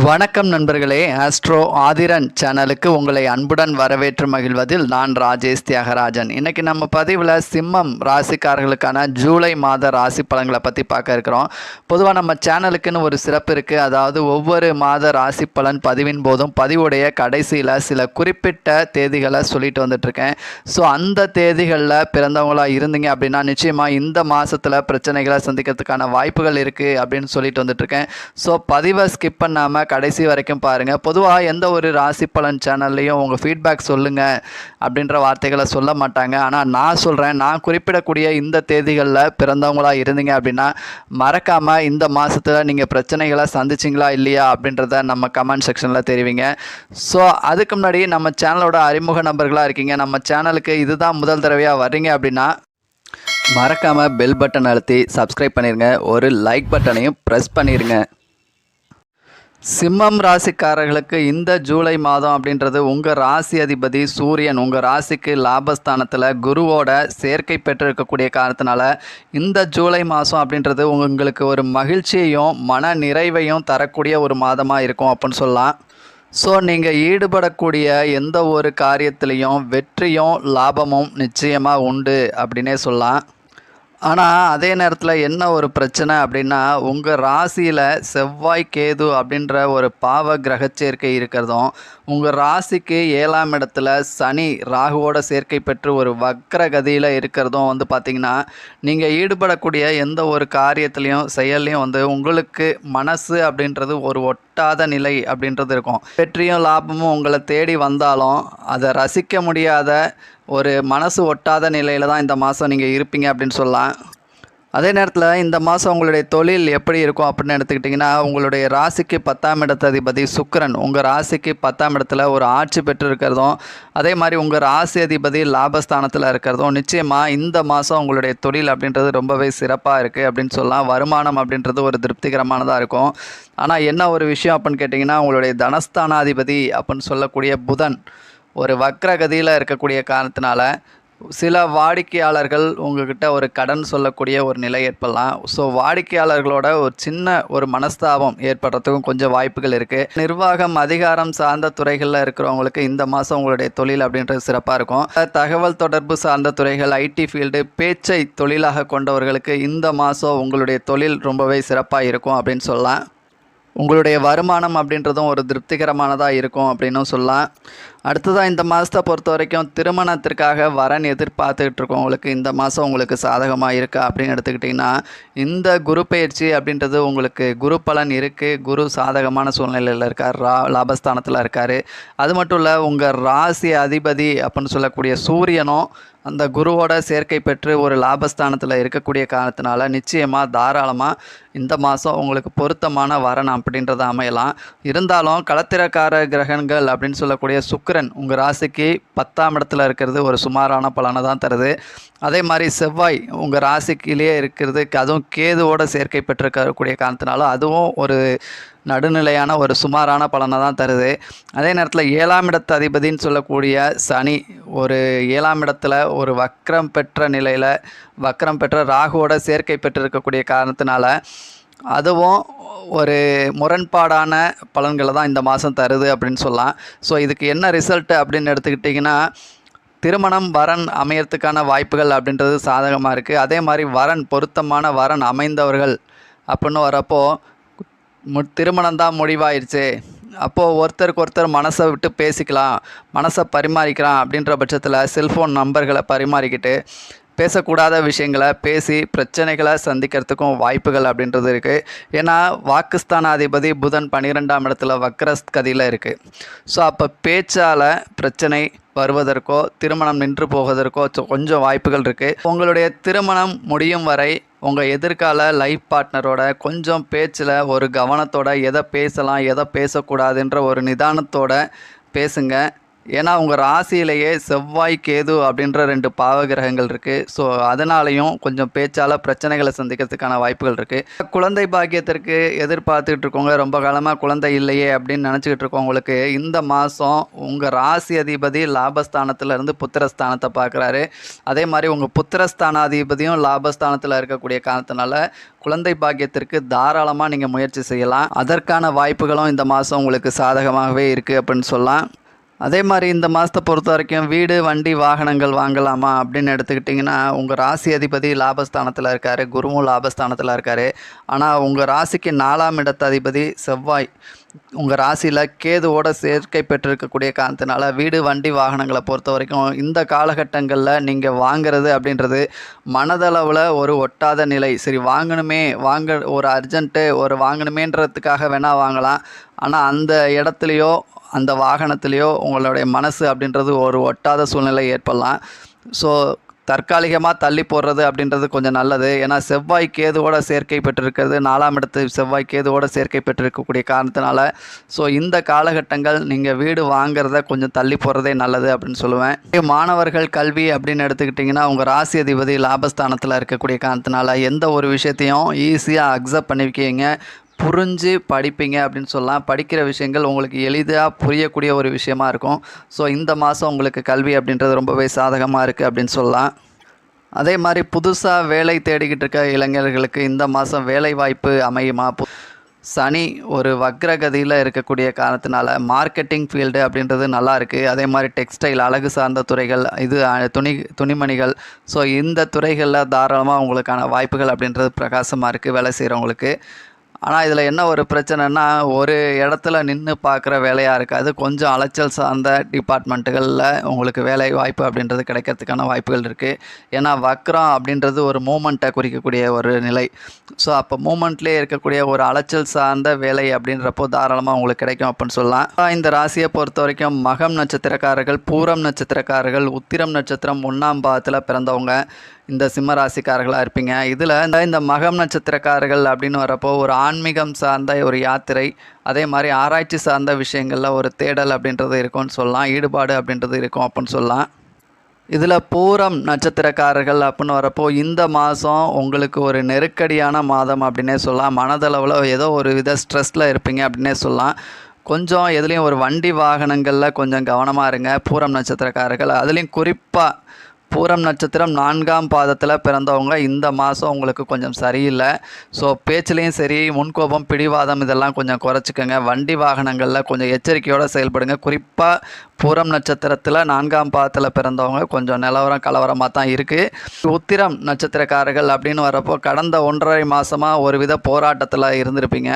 வணக்கம் நண்பர்களே. ஆஸ்ட்ரோ ஆதிரன் சேனலுக்கு உங்களை அன்புடன் வரவேற்று மகிழ்வதில் நான் ராஜேஷ் தியாகராஜன். இன்றைக்கி நம்ம பதிவில் சிம்மம் ராசிக்காரர்களுக்கான ஜூலை மாத ராசி பலன்களை பற்றி பார்க்க இருக்கிறோம். பொதுவாக நம்ம சேனலுக்குன்னு ஒரு சிறப்பு இருக்குது அதாவது ஒவ்வொரு மாத ராசி பலன் பதிவின் போதும் பதிவுடைய கடைசியில் சில குறிப்பிட்ட தேதிகளை சொல்லிட்டு வந்துட்டுருக்கேன். ஸோ அந்த தேதிகளில் பிறந்தவங்களாக இருந்தீங்க அப்படின்னா நிச்சயமாக இந்த மாதத்தில் பிரச்சனைகளை சந்திக்கிறதுக்கான வாய்ப்புகள் இருக்குது அப்படின்னு சொல்லிட்டு வந்துட்டுருக்கேன். ஸோ பதிவை ஸ்கிப் பண்ணாமல் கடைசி வரைக்கும் பாருங்கள் பொதுவாக எந்த ஒரு ராசி பலன் சேனல்லையும் உங்கள் ஃபீட்பேக் சொல்லுங்கள் அப்படின்ற வார்த்தைகளை சொல்ல மாட்டாங்க. ஆனால் நான் சொல்கிறேன் நான் குறிப்பிடக்கூடிய இந்த தேதிகளில் பிறந்தவங்களாக இருந்தீங்க அப்படின்னா மறக்காமல் இந்த மாதத்தில் நீங்கள் பிரச்சனைகளை சந்திச்சிங்களா இல்லையா அப்படின்றத நம்ம கமெண்ட் செக்ஷனில் தெரிவிங்க. ஸோ அதுக்கு முன்னாடி நம்ம சேனலோட அறிமுக நபர்களாக இருக்கீங்க. நம்ம சேனலுக்கு இதுதான் முதல் தடவையாக வர்றீங்க அப்படின்னா மறக்காமல் பெல் பட்டன் அழுத்தி சப்ஸ்கிரைப் பண்ணிடுங்க ஒரு லைக் பட்டனையும் ப்ரெஸ் பண்ணிடுங்க சிம்மம் ராசிக்காரர்களுக்கு இந்த ஜூலை மாதம் அப்படின்றது உங்கள் ராசி அதிபதி சூரியன். உங்கள் ராசிக்கு லாபஸ்தானத்தில் குருவோட சேர்க்கை பெற்றிருக்கக்கூடிய காரணத்தினால இந்த ஜூலை மாதம் அப்படின்றது உங்களுக்கு ஒரு மகிழ்ச்சியையும் மன நிறைவையும் தரக்கூடிய ஒரு மாதமாக இருக்கும் அப்படின்னு சொல்லலாம். ஸோ நீங்கள் ஈடுபடக்கூடிய எந்த ஒரு காரியத்திலையும் வெற்றியும் லாபமும் நிச்சயமாக உண்டு அப்படின்னே சொல்லலாம். ஆனால் அதே நேரத்தில் என்ன ஒரு பிரச்சனை அப்படின்னா உங்கள் ராசியில் செவ்வாய் கேது அப்படின்ற ஒரு பாவ கிரகச்சேர்க்கை இருக்கிறதும் உங்கள் ராசிக்கு ஏழாம் இடத்துல சனி ராகுவோட சேர்க்கை பெற்று ஒரு வக்ர கதியில் இருக்கிறதும் வந்து பார்த்திங்கன்னா நீங்கள் ஈடுபடக்கூடிய எந்த ஒரு காரியத்துலேயும் செயல்லையும் வந்து உங்களுக்கு மனசு அப்படின்றது ஒரு ஒட்டாத நிலை அப்படின்றது இருக்கும். வெற்றியும் லாபமும் உங்களை தேடி வந்தாலும் அதை ரசிக்க முடியாத ஒரு மனசு ஒட்டாத நிலையில் தான் இந்த மாதம் நீங்கள் இருப்பீங்க அப்படின்னு சொல்லலாம். அதே நேரத்தில் இந்த மாதம் உங்களுடைய தொழில் எப்படி இருக்கும் அப்படின்னு எடுத்துக்கிட்டிங்கன்னா உங்களுடைய ராசிக்கு பத்தாம் இடத்த அதிபதி சுக்கிரன். உங்கள் ராசிக்கு பத்தாம் இடத்துல ஒரு ஆட்சி பெற்று இருக்கிறதும் அதே மாதிரி உங்கள் ராசி அதிபதி லாபஸ்தானத்தில் இருக்கிறதும் நிச்சயமாக இந்த மாதம் உங்களுடைய தொழில் அப்படின்றது ரொம்பவே சிறப்பாக இருக்குது அப்படின்னு சொல்லலாம். வருமானம் அப்படின்றது ஒரு திருப்திகரமானதாக இருக்கும். ஆனால் என்ன ஒரு விஷயம் அப்படின்னு கேட்டிங்கன்னா உங்களுடைய தனஸ்தானாதிபதி அப்படின்னு சொல்லக்கூடிய புதன் ஒரு வக்ரகதியில் இருக்கக்கூடிய காரணத்தினால சில வாடிக்கையாளர்கள் உங்ககிட்ட ஒரு கடன் சொல்லக்கூடிய ஒரு நிலை ஏற்படலாம். ஸோ வாடிக்கையாளர்களோட ஒரு சின்ன ஒரு மனஸ்தாபம் ஏற்படுறதுக்கும் கொஞ்சம் வாய்ப்புகள் இருக்குது நிர்வாகம் அதிகாரம் சார்ந்த துறைகளில் இருக்கிறவங்களுக்கு இந்த மாதம் உங்களுடைய தொழில் அப்படின்றது சிறப்பாக இருக்கும். தகவல் தொடர்பு சார்ந்த துறைகள் ஐடி ஃபீல்டு பேச்சை தொழிலாக கொண்டவர்களுக்கு இந்த மாதம் உங்களுடைய தொழில் ரொம்பவே சிறப்பாக இருக்கும் அப்படின்னு சொல்லலாம். உங்களுடைய வருமானம் அப்படின்றதும் ஒரு திருப்திகரமானதாக இருக்கும் அப்படின்னும் சொல்லலாம். அடுத்ததாக இந்த மாதத்தை பொறுத்த வரைக்கும் திருமணத்திற்காக வரன் எதிர்பார்த்துக்கிட்டு இருக்கவங்களுக்கு இந்த மாதம் உங்களுக்கு சாதகமாக இருக்கா அப்படின்னு எடுத்துக்கிட்டிங்கன்னா இந்த குரு பயிற்சி அப்படின்றது உங்களுக்கு குரு பலன் இருக்குது குரு சாதகமான சூழ்நிலையில் இருக்கார். ரா லாபஸ்தானத்தில் இருக்கார். அது மட்டும் இல்லை உங்கள் ராசி அதிபதி அப்படின்னு சொல்லக்கூடிய சூரியனும் அந்த குருவோட சேர்க்கை பெற்று ஒரு லாபஸ்தானத்தில் இருக்கக்கூடிய காரணத்தினால நிச்சயமாக தாராளமாக இந்த மாதம் உங்களுக்கு பொருத்தமான வரன் அப்படின்றத அமையலாம். இருந்தாலும் களத்திரக்கார கிரகங்கள் அப்படின்னு சொல்லக்கூடிய சுக்கரன் உங்கள் ராசிக்கு பத்தாம் இடத்துல இருக்கிறது ஒரு சுமாரான பலனை தான் தருது. அதே மாதிரி செவ்வாய் உங்கள் ராசிக்கிலேயே இருக்கிறது அதுவும் கேதுவோட சேர்க்கை பெற்றிருக்கக்கூடிய காரணத்தினால அதுவும் ஒரு நடுநிலையான ஒரு சுமாரான பலனை தான் தருது. அதே நேரத்தில் ஏழாம் இடத்து அதிபதின்னு சொல்லக்கூடிய சனி ஒரு ஏழாம் இடத்துல ஒரு வக்ரம் பெற்ற நிலையில் வக்ரம் பெற்ற ராகுவோட சேர்க்கை பெற்றிருக்கக்கூடிய காரணத்தினால அதுவும் ஒரு முரண்பாடான பலன்களை தான் இந்த மாதம் தருது அப்படின்னு சொல்லலாம். ஸோ இதுக்கு என்ன ரிசல்ட்டு அப்படின்னு எடுத்துக்கிட்டிங்கன்னா திருமணம் வரன் அமையறதுக்கான வாய்ப்புகள் அப்படின்றது சாதகமாக இருக்குது அதே மாதிரி வரன் பொருத்தமான வரன் அமைந்தவர்கள் அப்படின்னு வரப்போ மு திருமணம் தான் முடிவாயிடுச்சு அப்போது ஒருத்தருக்கு ஒருத்தர் மனசை விட்டு பேசிக்கலாம் மனசை பரிமாறிக்கலாம் அப்படின்ற பட்சத்தில் செல்ஃபோன் நம்பர்களை பரிமாறிக்கிட்டு பேசக்கூடாத விஷயங்களை பேசி பிரச்சனைகளை சந்திக்கிறதுக்கும் வாய்ப்புகள் அப்படின்றது இருக்குது ஏன்னா வாக்குஸ்தானாதிபதி புதன் பன்னிரெண்டாம் இடத்துல வக்ரஸ் கதியில் இருக்குது ஸோ அப்போ பேச்சால் பிரச்சனை வருவதற்கோ திருமணம் நின்று போவதற்கோ கொஞ்சம் வாய்ப்புகள் இருக்குது உங்களுடைய திருமணம் முடியும் வரை உங்கள் எதிர்கால லைஃப் பார்ட்னரோட கொஞ்சம் பேச்சில் ஒரு கவனத்தோட எதை பேசலாம் எதை பேசக்கூடாதுன்ற ஒரு நிதானத்தோட பேசுங்க. ஏன்னா உங்கள் ராசியிலேயே செவ்வாய் கேது அப்படின்ற ரெண்டு பாவகிரகங்கள் இருக்குது ஸோ அதனாலையும் கொஞ்சம் பேச்சால் பிரச்சனைகளை சந்திக்கிறதுக்கான வாய்ப்புகள் இருக்குது குழந்தை பாக்கியத்திற்கு எதிர்பார்த்துக்கிட்டு இருக்கவங்க ரொம்ப காலமாக குழந்தை இல்லையே அப்படின்னு நினச்சிக்கிட்டு இருக்கவங்களுக்கு இந்த மாதம் உங்கள் ராசி அதிபதி லாபஸ்தானத்துல இருந்து புத்திரஸ்தானத்தை பார்க்குறாரு. அதே மாதிரி உங்கள் புத்திரஸ்தானாதிபதியும் லாபஸ்தானத்தில் இருக்கக்கூடிய காரணத்தினால குழந்தை பாக்கியத்திற்கு தாராளமாக நீங்கள் முயற்சி செய்யலாம். அதற்கான வாய்ப்புகளும் இந்த மாதம் உங்களுக்கு சாதகமாகவே இருக்குது அப்படின்னு சொல்லலாம். அதே மாதிரி இந்த மாதத்தை பொறுத்த வரைக்கும் வீடு வண்டி வாகனங்கள் வாங்கலாமா அப்படின்னு எடுத்துக்கிட்டிங்கன்னா உங்கள் ராசி அதிபதி லாபஸ்தானத்தில் இருக்கார் குருவும் லாபஸ்தானத்தில் இருக்கார். ஆனால் உங்கள் ராசிக்கு நாலாம் இடத்த அதிபதி செவ்வாய். உங்கள் ராசியில் கேதுவோட சேர்க்கை பெற்றிருக்கக்கூடிய காரணத்தினால வீடு வண்டி வாகனங்களை பொறுத்த வரைக்கும் இந்த காலகட்டங்களில் நீங்கள் வாங்கிறது அப்படின்றது மனதளவில் ஒரு ஒட்டாத நிலை. சரி வாங்கணுமே வாங்க ஒரு அர்ஜென்ட்டு ஒரு வாங்கணுமேன்றதுக்காக வேணால் வாங்கலாம். ஆனால் அந்த இடத்துலையோ அந்த வாகனத்துலேயோ உங்களுடைய மனசு அப்படின்றது ஒரு ஒட்டாத சூழ்நிலை ஏற்படலாம். ஸோ தற்காலிகமாக தள்ளி போடுறது அப்படின்றது கொஞ்சம் நல்லது. ஏன்னா செவ்வாய் கேதுவோட சேர்க்கை பெற்றிருக்கிறது நாலாம் இடத்து செவ்வாய் கேதுவோட சேர்க்கை பெற்றிருக்கக்கூடிய காரணத்தினால ஸோ இந்த காலகட்டங்கள் நீங்கள் வீடு வாங்குறத கொஞ்சம் தள்ளி போடுறதே நல்லது அப்படின்னு சொல்லுவேன். மாணவர்கள் கல்வி அப்படின்னு எடுத்துக்கிட்டிங்கன்னா உங்கள் ராசி அதிபதி லாபஸ்தானத்தில் இருக்கக்கூடிய காரணத்தினால எந்த ஒரு விஷயத்தையும் ஈஸியாக அக்செப்ட் பண்ணிக்கிங்க புரிஞ்சு படிப்பீங்க அப்படின்னு சொல்லலாம். படிக்கிற விஷயங்கள் உங்களுக்கு எளிதாக புரியக்கூடிய ஒரு விஷயமா இருக்கும். ஸோ இந்த மாதம் உங்களுக்கு கல்வி அப்படின்றது ரொம்பவே சாதகமாக இருக்குது அப்படின்னு சொல்லலாம். அதே மாதிரி புதுசாக வேலை தேடிக்கிட்டு இருக்க இளைஞர்களுக்கு இந்த மாதம் வேலை வாய்ப்பு அமையுமா? சனி ஒரு வக்ரகதியில் இருக்கக்கூடிய காரணத்தினால மார்க்கெட்டிங் ஃபீல்டு அப்படின்றது நல்லா இருக்குது அதே மாதிரி டெக்ஸ்டைல் அழகு சார்ந்த துறைகள் இது துணி துணிமணிகள். ஸோ இந்த துறைகளில் தாராளமாக உங்களுக்கான வாய்ப்புகள் அப்படின்றது பிரகாசமாக இருக்குது வேலை செய்கிறவங்களுக்கு ஆனால் இதில் என்ன ஒரு பிரச்சனைனா ஒரு இடத்துல நின்று பார்க்குற வேலையாக இருக்காது. கொஞ்சம் அலைச்சல் சார்ந்த டிபார்ட்மெண்ட்டுகளில் உங்களுக்கு வேலை வாய்ப்பு அப்படின்றது கிடைக்கிறதுக்கான வாய்ப்புகள் இருக்குது ஏன்னா வக்ரம் அப்படின்றது ஒரு மூமெண்ட்டை குறிக்கக்கூடிய ஒரு நிலை. ஸோ அப்போ மூமெண்ட்லேயே இருக்கக்கூடிய ஒரு அலைச்சல் சார்ந்த வேலை அப்படின்றப்போ தாராளமாக உங்களுக்கு கிடைக்கும் அப்படின்னு சொல்லலாம். இந்த ராசியை பொறுத்த வரைக்கும் மகம் நட்சத்திரக்காரர்கள் பூரம் நட்சத்திரக்காரர்கள் உத்திரம் நட்சத்திரம் ஒன்றாம் பாதத்தில் பிறந்தவங்க. இந்த சிம்ம ராசிக்காரர்களாக இருப்பீங்க. இதில் இந்த இந்த மகம் நட்சத்திரக்காரர்கள் அப்படின்னு வரப்போ ஒரு ஆன்மீகம் சார்ந்த ஒரு யாத்திரை அதே மாதிரி ஆராய்ச்சி சார்ந்த விஷயங்களில் ஒரு தேடல் அப்படின்றது இருக்கும்னு சொல்லலாம். ஈடுபாடு அப்படின்றது இருக்கும் அப்படின்னு சொல்லலாம். இதில் பூரம் நட்சத்திரக்காரர்கள் அப்படின்னு வரப்போ இந்த மாதம் உங்களுக்கு ஒரு நெருக்கடியான மாதம் அப்படின்னே சொல்லலாம். மனதளவில் ஏதோ ஒரு வித ஸ்ட்ரெஸ்ஸில் இருப்பீங்க அப்படின்னே சொல்லலாம். கொஞ்சம் எதுலேயும் ஒரு வண்டி வாகனங்களில் கொஞ்சம் கவனமாக இருங்க. பூரம் நட்சத்திரக்காரர்கள் அதுலேயும் குறிப்பாக பூரம் நட்சத்திரம் நான்காம் பாதத்தில் பிறந்தவங்க. இந்த மாதம் உங்களுக்கு கொஞ்சம் சரியில்லை. ஸோ பேச்சுலேயும் சரி முன்கோபம் பிடிவாதம் இதெல்லாம் கொஞ்சம் குறைச்சிக்கோங்க. வண்டி வாகனங்களில் கொஞ்சம் எச்சரிக்கையோடு செயல்படுங்க. குறிப்பாக பூரம் நட்சத்திரத்தில் நான்காம் பாதத்தில் பிறந்தவங்க கொஞ்சம் நிலவரம் கலவரமாக தான் இருக்குது உத்திரம் நட்சத்திரக்காரர்கள் அப்படின்னு வரப்போ கடந்த ஒன்றரை மாதமாக ஒரு வித போராட்டத்தில் இருந்திருப்பீங்க.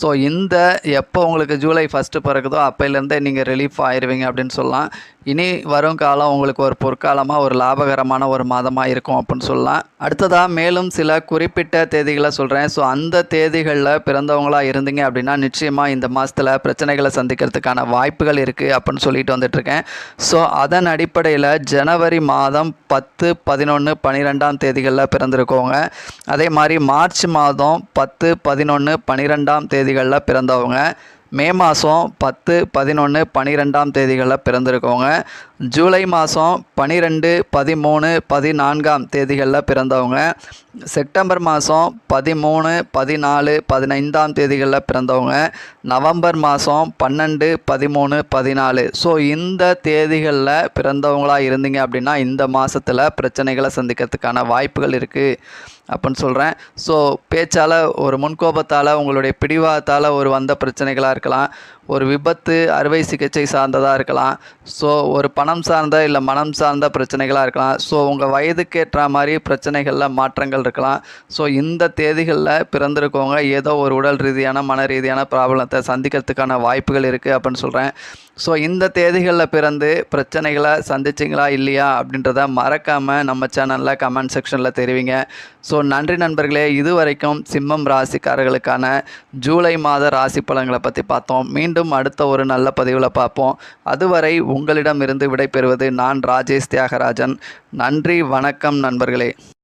ஸோ இந்த எப்போ உங்களுக்கு ஜூலை ஃபஸ்ட்டு பிறகுதோ அப்போலேருந்தே நீங்கள் ரிலீஃப் ஆயிருவீங்க அப்படின்னு சொல்லலாம். இனி வரும் காலம் உங்களுக்கு ஒரு பொற்காலமாக ஒரு லாபகரமான ஒரு மாதமாக இருக்கும் அப்படின்னு சொல்லலாம். அடுத்ததாக மேலும் சில குறிப்பிட்ட தேதிகளை சொல்கிறேன் ஸோ அந்த தேதிகளில் பிறந்தவங்களாக இருந்தீங்க அப்படின்னா நிச்சயமாக இந்த மாதத்தில் பிரச்சனைகளை சந்திக்கிறதுக்கான வாய்ப்புகள் இருக்குது அப்படின்னு சொல்லிட்டு வந்துட்டுருக்கேன் ஸோ அதன் அடிப்படையில் ஜனவரி மாதம் பத்து பதினொன்று பன்னிரெண்டாம் தேதிகளில் பிறந்திருக்கவங்க. அதே மாதிரி மார்ச் மாதம் பத்து பதினொன்று பன்னிரெண்டாம் தேதிகளில் பிறந்தவங்க. மே மாதம் பத்து பதினொன்று பன்னிரெண்டாம் தேதிகளில் பிறந்திருக்கவங்க. ஜூலை மாதம் பனிரெண்டு பதிமூணு பதினான்காம் தேதிகளில் பிறந்தவங்க. செப்டம்பர் மாதம் பதிமூணு பதினாலு பதினைந்தாம் தேதிகளில் பிறந்தவங்க. நவம்பர் மாதம் பன்னெண்டு பதிமூணு பதினாலு. ஸோ இந்த தேதிகளில் பிறந்தவங்களாக இருந்தீங்க அப்படின்னா இந்த மாதத்தில் பிரச்சனைகளை சந்திக்கிறதுக்கான வாய்ப்புகள் இருக்குது அப்படின்னு சொல்கிறேன் ஸோ பேச்சால் ஒரு முன்கோபத்தால் உங்களுடைய பிடிவாதத்தால் ஒரு வந்த பிரச்சனைகளாக இருக்கலாம். ஒரு விபத்து அறுவை சிகிச்சை சார்ந்ததாக இருக்கலாம். ஸோ ஒரு பணம் சார்ந்த இல்லை மனம் சார்ந்த பிரச்சனைகளாக இருக்கலாம். ஸோ உங்கள் வயதுக்கேற்ற மாதிரி பிரச்சனைகளில் மாற்றங்கள் இருக்கலாம். ஸோ இந்த தேதிகளில் பிறந்திருக்கவங்க ஏதோ ஒரு உடல் ரீதியான மன ரீதியான ப்ராப்ளத்தை சந்திக்கிறதுக்கான வாய்ப்புகள் இருக்குது அப்படின்னு சொல்கிறேன் ஸோ இந்த தேதிகளில் பிறந்து பிரச்சனைகளை சந்திச்சிங்களா இல்லையா அப்படின்றத மறக்காமல் நம்ம சேனலில் கமெண்ட் செக்ஷனில் தெரிவிங்க. ஸோ நன்றி நண்பர்களே. இதுவரைக்கும் சிம்மம் ராசிக்காரர்களுக்கான ஜூலை மாத ராசி பலன்களை பற்றி பார்த்தோம். மீண்டும் அடுத்த ஒரு நல்ல பதிவில் பார்ப்போம். அதுவரை உங்களிடமிருந்து விடைபெறுவது நான் ராஜேஷ் தியாகராஜன். நன்றி வணக்கம் நண்பர்களே.